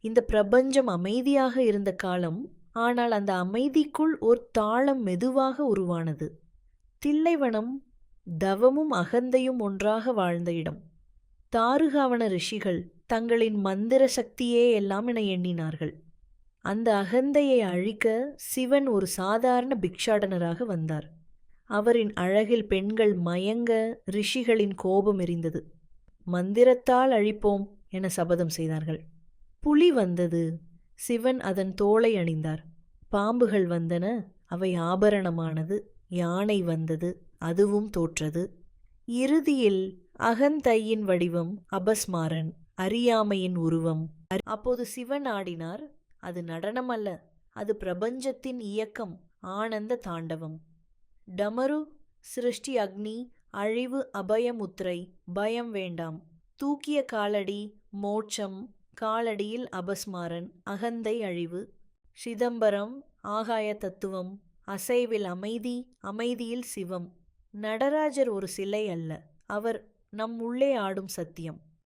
இந்த பிரபஞ்சம் அமைதியாக இருந்த காலம் ஆனால் அந்த அமைதிக்குள் ஒரு தாளம் மெதுவாக உருவானது. தில்லைவனம் தவமும் அகந்தையும் ஒன்றாக வாழ்ந்த இடம். தாருகாவன ரிஷிகள் தங்களின் மந்திர சக்தியே எல்லாம் என எண்ணினார்கள். அந்த அகந்தையை அழிக்க சிவன் ஒரு சாதாரண பிக்ஷாடனராக வந்தார். அவரின் அழகில் பெண்கள் மயங்க ரிஷிகளின் கோபம் எரிந்தது. மந்திரத்தால் அழிப்போம் என சபதம் செய்தார்கள். புலி வந்தது. சிவன் அதன் தோளை அணிந்தார். பாம்புகள் வந்தன அவை ஆபரணமானது யானை வந்தது அதுவும் தோற்றது. இறுதியில் அகந்தையின் வடிவம் அபஸ்மாரன் அறியாமையின் உருவம். அப்போது சிவன் ஆடினார் அது நடனம் அல்ல அது பிரபஞ்சத்தின் இயக்கம் ஆனந்த தாண்டவம். டமரு சிருஷ்டி அக்னி அழிவு அபயமுத்திரை பயம் வேண்டாம். தூக்கிய காலடி மோட்சம் காலடியில் அபஸ்மாரன் அகந்தை அழிவு சிதம்பரம் ஆகாய தத்துவம் அசைவில் அமைதி அமைதியில் சிவம். நடராஜர் ஒரு சிலை அல்ல. அவர் நம் உள்ளே ஆடும் சத்தியம்.